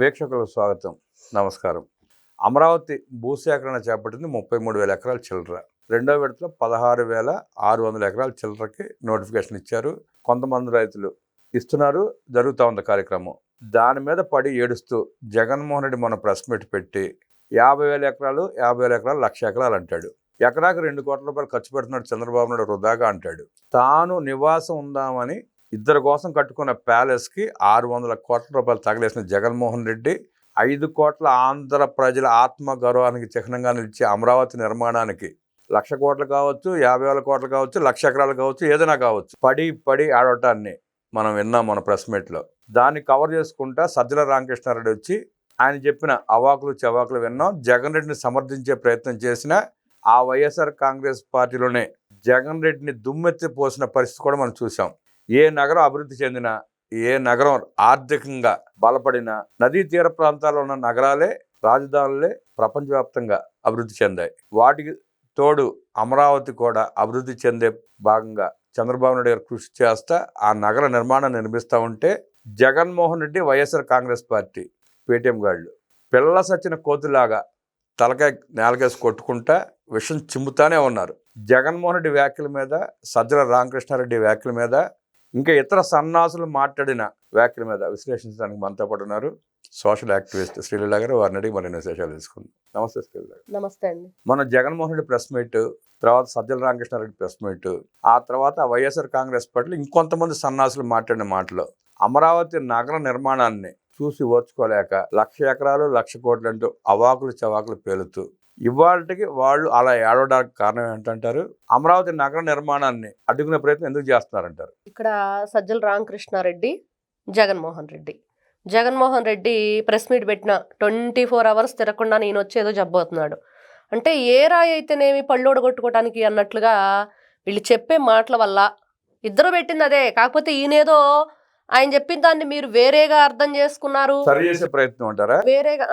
వీక్షకులకు స్వాగతం. నమస్కారం. అమరావతి భూసేకరణ చేపట్టింది ముప్పై మూడు వేల ఎకరాల చిల్లర. రెండో విడతలో పదహారు వేల ఆరు వందల ఎకరాల చిల్లరకి నోటిఫికేషన్ ఇచ్చారు. కొంతమంది రైతులు ఇస్తున్నారు. జరుగుతూ ఉంది కార్యక్రమం. దాని మీద పడి ఏడుస్తూ జగన్మోహన్ రెడ్డి మొన్న ప్రెస్ మీట్ పెట్టి యాభై వేల ఎకరాలు యాభై వేల ఎకరాలు లక్ష ఎకరాలు అంటాడు. ఎకరాకు రెండు కోట్ల రూపాయలు ఖర్చు పెడుతున్నాడు చంద్రబాబు నాయుడు వృధాగా అంటాడు. తాను నివాసం ఉందామని ఇద్దరి కోసం కట్టుకున్న ప్యాలెస్కి ఆరు వందల కోట్ల రూపాయలు తగలేసిన జగన్మోహన్ రెడ్డి ఐదు కోట్ల ఆంధ్ర ప్రజల ఆత్మ గౌరవానికి చిహ్నంగా నిలిచే అమరావతి నిర్మాణానికి లక్ష కోట్లు కావచ్చు యాభై వేల కోట్లు కావచ్చు లక్ష ఎకరాలు కావచ్చు ఏదైనా కావచ్చు. పడి పడి ఆడటాన్ని మనం విన్నాం మన ప్రెస్ మీట్లో. దాన్ని కవర్ చేసుకుంటా సజ్జల రామకృష్ణారెడ్డి వచ్చి ఆయన చెప్పిన అవాకులు చవాకులు విన్నాం. జగన్ రెడ్డిని సమర్థించే ప్రయత్నం చేసిన ఆ వైఎస్ఆర్ కాంగ్రెస్ పార్టీలోనే జగన్ రెడ్డిని దుమ్మెత్తి పోసిన పరిస్థితి కూడా మనం చూసాం ఏ నగరం అభివృద్ధి చెందిన ఏ నగరం ఆర్థికంగా బలపడిన నదీ తీర ప్రాంతాల్లో ఉన్న నగరాలే రాజధానులే ప్రపంచవ్యాప్తంగా అభివృద్ధి చెందాయి. వాటికి తోడు అమరావతి కూడా అభివృద్ధి చెందే భాగంగా చంద్రబాబు నాయుడు గారు కృషి చేస్తా ఆ నగర నిర్మాణం నిర్మిస్తూ ఉంటే జగన్మోహన్ రెడ్డి వైఎస్ఆర్ కాంగ్రెస్ పార్టీ పేటీఎం గాళ్ళు. పిల్ల సచ్చిన కోతులాగా తలకాయ నేలకేసి కొట్టుకుంటా విషం చిమ్ముతానే ఉన్నారు. జగన్మోహన్ రెడ్డి వ్యాఖ్యల మీద సజ్జల రామకృష్ణారెడ్డి వ్యాఖ్యల మీద ఇంకా ఇతర సన్నాసులు మాట్లాడిన వ్యాఖ్యల మీద విశ్లేషించడానికి మనతో పాటు ఉన్నారు సోషల్ యాక్టివిస్ట్ శ్రీలీల గారు. వారిని అడిగి మరిన్ని విశేషాలు తీసుకుందాం నమస్తే శ్రీలీల గారు. నమస్తే అండి. మన జగన్మోహన్ రెడ్డి ప్రెస్ మీట్ తర్వాత సజ్జల రామకృష్ణారెడ్డి ప్రెస్ మీట్ ఆ తర్వాత వైఎస్ఆర్ కాంగ్రెస్ పార్టీలో ఇంకొంతమంది సన్నాసులు మాట్లాడిన మాటలు అమరావతి నగర నిర్మాణాన్ని చూసి ఓర్చుకోలేక లక్ష ఎకరాలు లక్ష కోట్లు అంటూ అవాకులు చవాకులు పేలుతూ ఇవాళకి వాళ్ళు అలా ఏడవడానికి కారణం ఏంటంటారు? అమరావతి నగర నిర్మాణాన్ని అడ్డుకునే ప్రయత్నం ఎందుకు చేస్తున్నారంటారు? ఇక్కడ సజ్జల రామకృష్ణారెడ్డి జగన్మోహన్ రెడ్డి. జగన్మోహన్ రెడ్డి ప్రెస్ మీట్ పెట్టిన ట్వంటీ ఫోర్ అవర్స్ తిరగకుండా నేను వచ్చేదో జబ్బోతున్నాడు అంటే ఏ రాయి అయితేనేమి పళ్ళోడు కొట్టుకోవటానికి అన్నట్లుగా వీళ్ళు చెప్పే మాటల వల్ల ఇద్దరు పెట్టింది అదే. కాకపోతే ఈయనేదో ఆయన చెప్పిన దాన్ని మీరు వేరేగా అర్థం చేసుకున్నారు. సరి చేసే ప్రయత్నం అంటారా? వేరేగా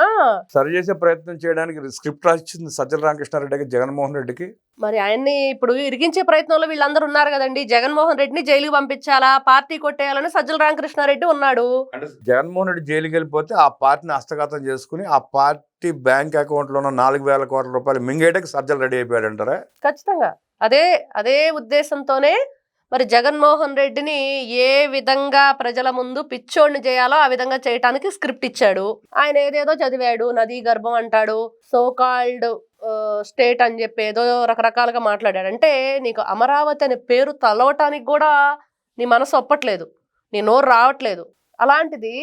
సరి చేసే ప్రయత్నం చేయడానికి స్క్రిప్ట్ రాసింది సజ్జల రామకృష్ణారెడ్డికి జగన్మోహన్ రెడ్డికి. మరి ఆయన్ని ఇప్పుడు ఇరిగించే ప్రయత్నంలో వీళ్ళందరూ ఉన్నారు కదండి. జగన్మోహన్ రెడ్డిని జైలుకి పంపించాలా? పార్టీ కొట్టేయాలని సజ్జల రామకృష్ణారెడ్డి ఉన్నాడు. అంటే జగన్మోహన్ రెడ్డి జైలుకి వెళ్ళిపోతే ఆ పార్టీని హస్తగతం చేసుకుని ఆ పార్టీ బ్యాంక్ అకౌంట్లో ఉన్న నాలుగు వేల కోట్ల రూపాయలు మింగేటకి సజ్జలు రెడీ అయిపోయాడు అంటారా ఖచ్చితంగా. అదే అదే ఉద్దేశంతోనే మరి జగన్మోహన్ రెడ్డిని ఏ విధంగా ప్రజల ముందు పిచ్చోడిని చేయాలో ఆ విధంగా చేయటానికి స్క్రిప్ట్ ఇచ్చాడు. ఆయన ఏదేదో చదివాడు నదీ గర్భం అంటాడు సోకాల్డ్ స్టేట్ అని చెప్పి ఏదో రకరకాలుగా మాట్లాడాడు. అంటే నీకు అమరావతి అనే పేరు తలవటానికి కూడా నీ మనసు ఒప్పట్లేదు నీ నోరు రావట్లేదు. అలాంటిది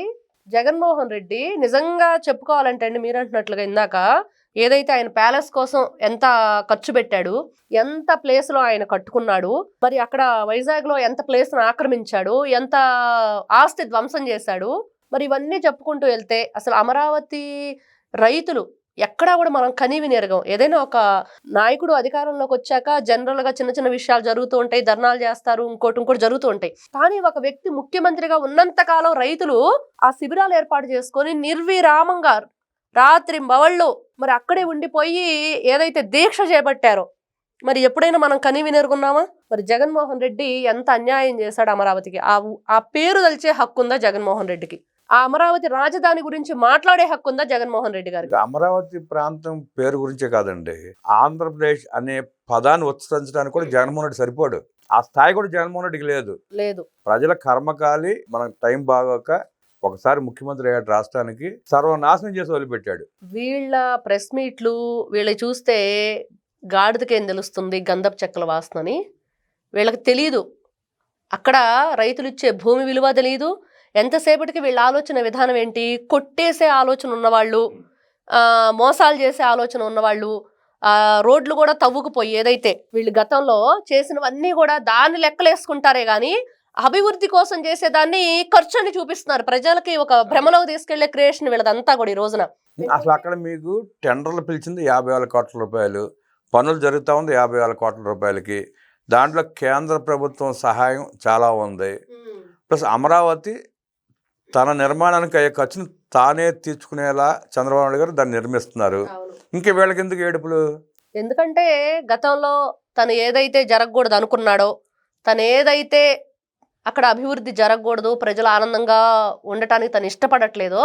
జగన్మోహన్ రెడ్డి నిజంగా చెప్పుకోవాలంటే అండి మీరు అంటున్నట్లుగా ఇందాక ఏదైతే ఆయన ప్యాలెస్ కోసం ఎంత ఖర్చు పెట్టాడు ఎంత ప్లేస్లో ఆయన కట్టుకున్నాడు మరి అక్కడ వైజాగ్లో ఎంత ప్లేస్ ఆక్రమించాడు ఎంత ఆస్తి ధ్వంసం చేశాడు మరి ఇవన్నీ చెప్పుకుంటూ వెళ్తే అసలు అమరావతి రైతులు ఎక్కడా కూడా మనం కనీవి నెరగం. ఏదైనా ఒక నాయకుడు అధికారంలోకి వచ్చాక జనరల్గా చిన్న చిన్న విషయాలు జరుగుతూ ఉంటాయి ధర్నాలు చేస్తారు ఇంకోటి ఇంకోటి జరుగుతూ ఉంటాయి. కానీ ఒక వ్యక్తి ముఖ్యమంత్రిగా ఉన్నంత కాలం రైతులు ఆ శిబిరాలు ఏర్పాటు చేసుకొని నిర్విరామంగా రాత్రి బవళ్ళు మరి అక్కడే ఉండిపోయి ఏదైతే దీక్ష చేపట్టారో మరి ఎప్పుడైనా మనం కని వినరుగున్నామా మరి జగన్మోహన్ రెడ్డి ఎంత అన్యాయం చేశాడు అమరావతికి? ఆ ఆ పేరు తలిచే హక్కు ఉందా జగన్మోహన్ రెడ్డికి? ఆ అమరావతి రాజధాని గురించి మాట్లాడే హక్కు ఉందా జగన్మోహన్ రెడ్డి గారికి? అమరావతి ప్రాంతం పేరు గురించే కాదండి. ఆంధ్రప్రదేశ్ అనే పదాన్ని ఉచ్చరించడానికి కూడా జగన్మోహన్ రెడ్డి సరిపోడు. ఆ స్థాయి కూడా జగన్మోహన్ రెడ్డికి లేదు. లేదు. ప్రజల కర్మకాలి మనకు టైం బాగోక ఒకసారి ముఖ్యమంత్రి అయ్యాడు రాష్ట్రానికి సర్వనాశనం చేసి వదిలిపెట్టాడు. వీళ్ళ ప్రెస్ మీట్లు వీళ్ళు చూస్తే గాడిదకేం తెలుస్తుంది గంధపు చెక్కల వాసనని? వీళ్ళకి తెలియదు అక్కడ రైతులు ఇచ్చే భూమి విలువ తెలియదు ఎంతసేపటికి వీళ్ళ ఆలోచన విధానం ఏంటి? కొట్టేసే ఆలోచన ఉన్నవాళ్ళు మోసాలు చేసే ఆలోచన ఉన్నవాళ్ళు రోడ్లు కూడా తవ్వుకుపోయి ఏదైతే వీళ్ళు గతంలో చేసినవన్నీ కూడా దాన్ని లెక్కలేసుకుంటారే కానీ అభివృద్ధి కోసం చేసేదాన్ని ఖర్చు అని చూపిస్తున్నారు. ప్రజలకి ఒక భ్రమలోకి తీసుకెళ్ళే క్రియేషన్ వీళ్ళదంతా కూడా ఈ రోజున. అసలు అక్కడ మీకు టెండర్లు పిలిచింది యాభై వేల కోట్ల రూపాయలు. పనులు జరుగుతూ ఉంది యాభై వేల కోట్ల రూపాయలకి. దాంట్లో కేంద్ర ప్రభుత్వం సహాయం చాలా ఉంది. ప్లస్ అమరావతి తన నిర్మాణానికి అయ్యే ఖర్చును తానే తీర్చుకునేలా చంద్రబాబు నాయుడు గారు దాన్ని నిర్మిస్తున్నారు. ఇంక వీళ్ళకి ఎందుకు ఏడుపులు? ఎందుకంటే గతంలో తను ఏదైతే జరగకూడదు అనుకున్నాడో తను ఏదైతే అక్కడ అభివృద్ధి జరగకూడదు ప్రజలు ఆనందంగా ఉండటానికి తను ఇష్టపడట్లేదో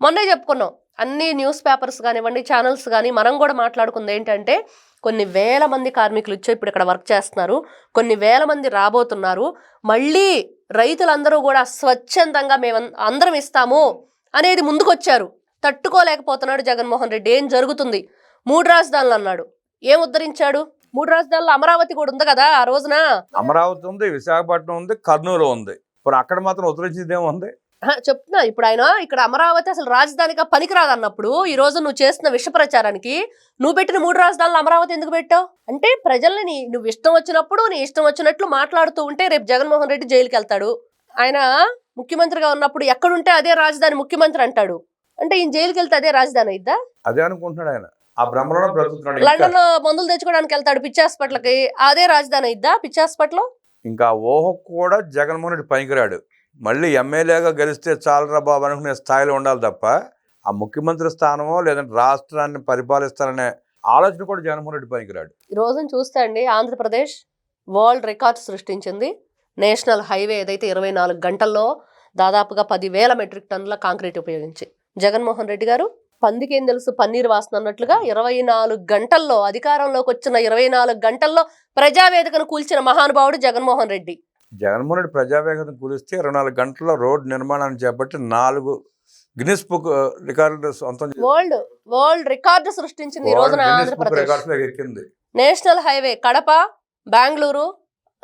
మొన్నే చెప్పుకున్నాం. అన్ని న్యూస్ పేపర్స్ కానివ్వండి ఛానల్స్ కానీ మనం కూడా మాట్లాడుకుంది ఏంటంటే కొన్ని వేల మంది కార్మికులు వచ్చి ఇప్పుడు ఇక్కడ వర్క్ చేస్తున్నారు కొన్ని వేల మంది రాబోతున్నారు మళ్ళీ రైతులందరూ కూడా స్వచ్ఛందంగా మేము అందరం ఇస్తాము అనేది ముందుకొచ్చారు. తట్టుకోలేకపోతున్నాడు జగన్మోహన్ రెడ్డి. ఏం జరుగుతుంది? మూడు రాజధానులు అన్నాడు. ఏం ఉద్ధరించాడు? మూడు రాజధానులు అమరావతి కూడా ఉంది కదా ఆ రోజున? అమరావతి ఉంది విశాఖపట్నం ఉంది కర్నూలు ఉంది. ఇప్పుడు అక్కడ మాత్రం ఉత్తరించింది ఏముంది చెప్తున్నా ఇప్పుడు ఆయన ఇక్కడ అమరావతి అసలు రాజధానిగా పనికిరాదు అన్నప్పుడు ఈ రోజు నువ్వు చేస్తున్న విష ప్రచారానికి నువ్వు పెట్టిన మూడు రాజధానులు అమరావతి ఎందుకు పెట్టావు? అంటే ప్రజల్ని నీ- నువ్వు ఇష్టం వచ్చినప్పుడు నీ ఇష్టం వచ్చినట్లు మాట్లాడుతూ ఉంటే రేపు జగన్మోహన్ రెడ్డి జైలుకి వెళ్తాడు. ఆయన ముఖ్యమంత్రిగా ఉన్నప్పుడు ఎక్కడుంటే అదే రాజధాని ముఖ్యమంత్రి అంటాడు. అంటే ఈయన జైలుకి వెళ్తే అదే రాజధాని అయిద్దా? అదే అనుకుంటున్నాడు ఆయన. ఆ భ్రమలో బ్రతుకుతున్నాడు. లండన్లో మందులు తెచ్చుకోవడానికి వెళ్తాడు పిచ్చి హాస్పిటల్కి. అదే రాజధాని అయిద్దా పిచ్చి హాస్పిటల్? ఇంకా ఊహకు కూడా జగన్మోహన్ రెడ్డి పనికిరాడు. మళ్ళీ ఎమ్మెల్యేగా గెలిస్తే చాలరా బాబు అనుకునే స్థాయిలో ఉండాలి తప్ప ఆ ముఖ్యమంత్రి స్థానమో లేదంటే రాష్ట్రాన్ని పరిపాలిస్తారనే ఆలోచన కూడా జగన్మోహన్ రెడ్డి పనికిరాడు. ఈ రోజున చూస్తే అండి ఆంధ్రప్రదేశ్ వరల్డ్ రికార్డ్ సృష్టించింది. నేషనల్ హైవే ఏదైతే ఇరవై నాలుగు గంటల్లో దాదాపుగా పదివేల మెట్రిక్ టన్నుల కాంక్రీట్ ఉపయోగించి. జగన్మోహన్ రెడ్డి గారు పందికేం తెలుసు? పన్నీర్ వాసన అన్నట్లుగా ఇరవై నాలుగు గంటల్లో అధికారంలోకి వచ్చిన ఇరవై నాలుగు గంటల్లో ప్రజావేదికను కూల్చిన మహానుభావుడు జగన్మోహన్ రెడ్డి. జగన్మోహన్ రెడ్డి ప్రజావేగతను కూలిస్తే ఇరవై నాలుగు గంటల్లో రోడ్డు నిర్మాణాన్ని చేపట్టి నాలుగు గిన్నిస్ బుక్ రికార్డు సొంతం వరల్డ్ వరల్డ్ రికార్డు సృష్టించింది ఈ రోజున Andhra Pradesh. National highway Kadapa Bengaluru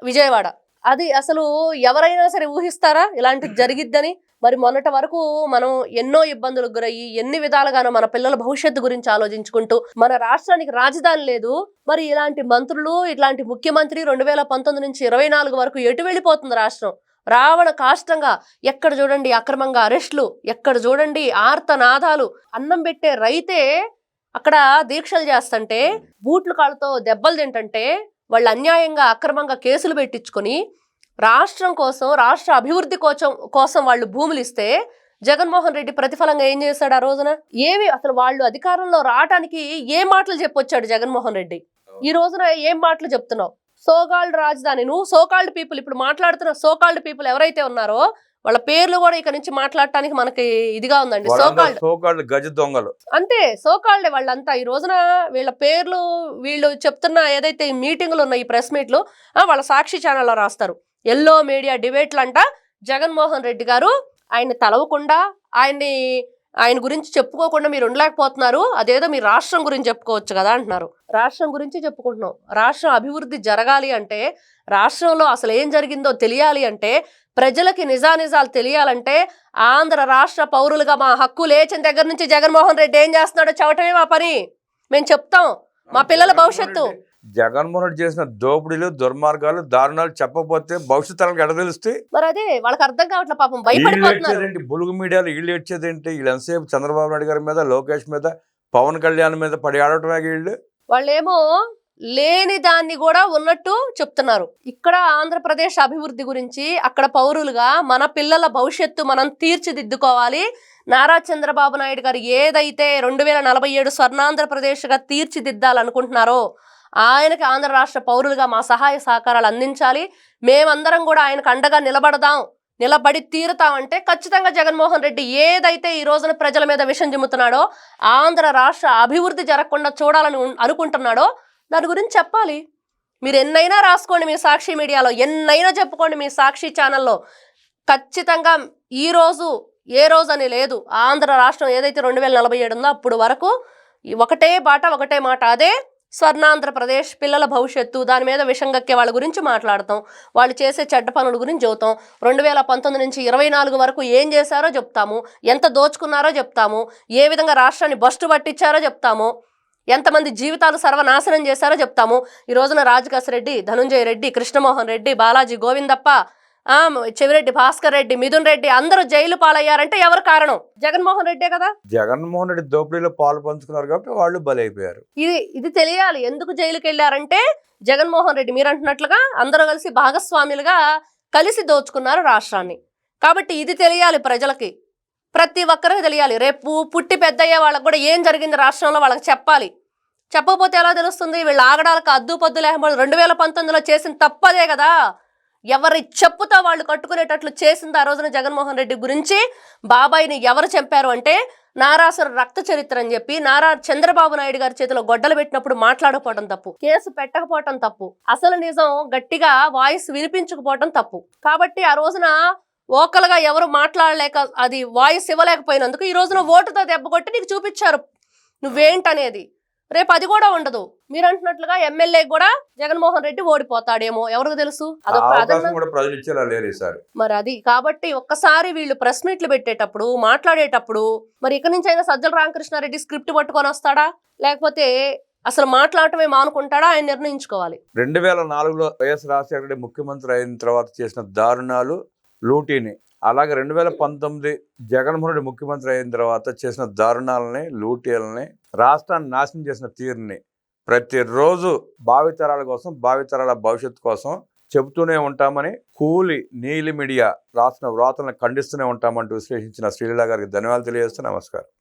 Vijayawada. అది అసలు ఎవరైనా సరే ఊహిస్తారా? ఇలాంటిది జరిగిద్దని మరి మొన్నటి వరకు మనం ఎన్నో ఇబ్బందులకు గురయ్యి ఎన్ని విధాలుగానో మన పిల్లల భవిష్యత్తు గురించి ఆలోచించుకుంటూ మన రాష్ట్రానికి రాజధాని లేదు. మరి ఇలాంటి మంత్రులు ఇట్లాంటి ముఖ్యమంత్రి రెండు వేల పంతొమ్మిది నుంచి ఇరవై నాలుగు వరకు ఎటు వెళ్ళిపోతుంది రాష్ట్రం? రావణ కాష్టంగా ఎక్కడ చూడండి అక్రమంగా అరెస్టులు ఎక్కడ చూడండి ఆర్తనాదాలు. అన్నం పెట్టే రైతే అక్కడ దీక్షలు చేస్తుంటే బూట్లు కాళ్ళతో దెబ్బలు తింటంటే వాళ్ళు అన్యాయంగా అక్రమంగా కేసులు పెట్టించుకొని రాష్ట్రం కోసం రాష్ట్ర అభివృద్ధి కోసం కోసం వాళ్ళు భూములు ఇస్తే జగన్మోహన్ రెడ్డి ప్రతిఫలంగా ఏం చేశాడు ఆ రోజున? ఏవి అసలు వాళ్ళు అధికారంలో రావటానికి ఏ మాటలు చెప్పొచ్చాడు జగన్మోహన్ రెడ్డి? ఈ రోజున ఏం మాటలు చెప్తున్నావు? సోకాల్డ్ రాజధాని నువ్వు సోకాల్డ్ పీపుల్ ఇప్పుడు మాట్లాడుతున్న సోకాల్డ్ పీపుల్ ఎవరైతే ఉన్నారో వాళ్ళ పేర్లు కూడా ఇక నుంచి మాట్లాడటానికి మనకి ఇదిగా ఉందండి. సోకాల్డ్ సోకాళ్ళు గజ దొంగలు. అంతే సోకాళ్ళే వాళ్ళంతా. ఈ రోజున వీళ్ళ పేర్లు వీళ్ళు చెప్తున్న ఏదైతే ఈ మీటింగ్లు ఉన్నాయి ఈ ప్రెస్ మీట్లు ఆ, వాళ్ళ సాక్షి ఛానల్లో రాస్తారు. ఎల్లో మీడియా డిబేట్లు అంట జగన్మోహన్ రెడ్డి గారు. ఆయన తలవకుండా ఆయన్ని ఆయన గురించి చెప్పుకోకుండా మీరు ఉండలేకపోతున్నారు. అదేదో మీ రాష్ట్రం గురించి చెప్పుకోవచ్చు కదా అంటున్నారు. రాష్ట్రం గురించి చెప్పుకుంటున్నాం. రాష్ట్రం అభివృద్ధి జరగాలి అంటే రాష్ట్రంలో అసలు ఏం జరిగిందో తెలియాలి అంటే ప్రజలకి నిజానిజాలు తెలియాలంటే ఆంధ్ర రాష్ట్ర పౌరులుగా మా హక్కు లేచిన దగ్గర నుంచి జగన్మోహన్ రెడ్డి ఏం చేస్తున్నాడో చెప్పటమే మా పని. మేము చెప్తాం. మా పిల్లల భవిష్యత్తు. జగన్మోహన్ రెడ్డి చేసిన దోపిడీలు దుర్మార్గాలు దారుణాలు చెప్పకపోతే భవిష్యత్ తరాలకు ఎడ తెలుస్తాయి? మరి అదే వాళ్ళకి అర్థం కావట్లే పాపం భయపడిపోతున్నారు. బులుగు మీడియాలో వీళ్ళు ఏడ్చేదేంటి? వీళ్ళు ఎంతసేపు చంద్రబాబు నాయుడు గారి మీద లోకేష్ మీద పవన్ కళ్యాణ్ మీద పడి ఆడటమే వీళ్ళు? వాళ్ళేమో లేని దాన్ని కూడా ఉన్నట్టు చెప్తున్నారు. ఇక్కడ ఆంధ్రప్రదేశ్ అభివృద్ధి గురించి అక్కడ పౌరులుగా మన పిల్లల భవిష్యత్తు మనం తీర్చిదిద్దుకోవాలి. నారా చంద్రబాబు నాయుడు గారు ఏదైతే రెండు వేల నలభై ఏడు స్వర్ణాంధ్రప్రదేశ్గా తీర్చిదిద్దాలనుకుంటున్నారో ఆయనకి ఆంధ్ర రాష్ట్ర పౌరులుగా మా సహాయ సహకారాలు అందించాలి. మేమందరం కూడా ఆయనకు అండగా నిలబడదాం నిలబడి తీరుతామంటే ఖచ్చితంగా జగన్మోహన్ రెడ్డి ఏదైతే ఈ రోజున ప్రజల మీద విషం చిమ్ముతున్నాడో ఆంధ్ర రాష్ట్ర అభివృద్ధి జరగకుండా చూడాలని అనుకుంటున్నాడో దాని గురించి చెప్పాలి. మీరు ఎన్నైనా రాసుకోండి మీ సాక్షి మీడియాలో ఎన్నైనా చెప్పుకోండి మీ సాక్షి ఛానల్లో. ఖచ్చితంగా ఈ రోజు ఏ రోజు అని లేదు. ఆంధ్ర రాష్ట్రం ఏదైతే రెండు వేల నలభై ఏడు ఉందో అప్పుడు వరకు ఒకటే బాట ఒకటే మాట అదే స్వర్ణాంధ్రప్రదేశ్ పిల్లల భవిష్యత్తు దాని మీద విషంగక్కే వాళ్ళ గురించి మాట్లాడతాం. వాళ్ళు చేసే చెడ్డ పనుల గురించి చెబుతాం రెండు వేల పంతొమ్మిది నుంచి ఇరవై నాలుగు వరకు ఏం చేశారో చెప్తాము. ఎంత దోచుకున్నారో చెప్తాము. ఏ విధంగా రాష్ట్రాన్ని బస్టు పట్టించారో చెప్తాము. ఎంతమంది జీవితాలు సర్వనాశనం చేశారో చెప్తాము. ఈ రోజున రాజకాశ రెడ్డి ధనుంజయ రెడ్డి కృష్ణమోహన్ రెడ్డి బాలాజీ గోవిందప్ప చెవిరెడ్డి భాస్కర్ రెడ్డి మిథున్ రెడ్డి అందరూ జైలు పాలయ్యారంటే ఎవరు కారణం? జగన్మోహన్ రెడ్డే కదా? జగన్మోహన్ రెడ్డి దోపిడీలో పాలు పంచుకున్నారు కాబట్టి వాళ్ళు బలైపోయారు. ఇది ఇది తెలియాలి. ఎందుకు జైలుకి వెళ్ళారంటే జగన్మోహన్ రెడ్డి మీరు అంటున్నట్లుగా అందరూ కలిసి భాగస్వాములుగా కలిసి దోచుకున్నారు రాష్ట్రాన్ని. కాబట్టి ఇది తెలియాలి ప్రజలకి. ప్రతి ఒక్కరికి తెలియాలి. రేపు పుట్టి పెద్దయ్యే వాళ్ళకి కూడా ఏం జరిగింది రాష్ట్రంలో వాళ్ళకి చెప్పాలి. చెప్పకపోతే ఎలా తెలుస్తుంది? వీళ్ళు ఆగడాలకు అద్దు పొద్దు లేకపోతే రెండు వేల పంతొమ్మిదిలో చేసిన తప్పదే కదా. ఎవరి చెప్పుతో వాళ్ళు కట్టుకునేటట్లు చేసింది ఆ రోజున జగన్మోహన్ రెడ్డి గురించి బాబాయిని ఎవరు చంపారు అంటే నారాసుర రక్త చరిత్ర అని చెప్పి నారా చంద్రబాబు నాయుడు గారి చేతిలో గొడ్డలు పెట్టినప్పుడు మాట్లాడకపోవడం తప్పు. కేసు పెట్టకపోవటం తప్పు. అసలు నిజం గట్టిగా వాయిస్ వినిపించకపోవటం తప్పు. కాబట్టి ఆ రోజున ఓకలుగా ఎవరు మాట్లాడలేక అది వాయిస్ ఇవ్వలేకపోయినందుకు ఈ రోజున ఓటుతో దెబ్బ కొట్టి నీకు చూపించారు. నువ్వేంటనేది? రేపు అది కూడా ఉండదు. మీరు అంటున్నట్లుగా ఎమ్మెల్యే కూడా జగన్మోహన్ రెడ్డి ఓడిపోతాడేమో. ఎవరికి తెలుసు? అదొక మరి అది. కాబట్టి ఒక్కసారి వీళ్ళు ప్రెస్ మీట్లు పెట్టేటప్పుడు మాట్లాడేటప్పుడు మరి ఇక్కడి నుంచి అయినా సజ్జల రామకృష్ణారెడ్డి స్క్రిప్ట్ పట్టుకొని వస్తాడా? లేకపోతే అసలు మాట్లాడటమే మానుకుంటాడా? ఆయన నిర్ణయించుకోవాలి. రెండు వేల నాలుగులో వైఎస్ రాజశేఖర రెడ్డి ముఖ్యమంత్రి అయిన తర్వాత చేసిన దారుణాలు లూటీని. అలాగే రెండు వేల పంతొమ్మిది జగన్మోహన్ రెడ్డి ముఖ్యమంత్రి అయిన తర్వాత చేసిన దారుణాలని లూటీలని రాష్ట్రాన్ని నాశనం చేసిన తీరుని ప్రతిరోజు భావితరాల కోసం భావితరాల భవిష్యత్తు కోసం చెబుతూనే ఉంటామని కూలి నీలి మీడియా రాసిన వ్రాతలను ఖండిస్తూనే ఉంటామంటూ విశ్లేషించిన శ్రీలీల గారికి ధన్యవాదాలు తెలియజేస్తూ నమస్కారం.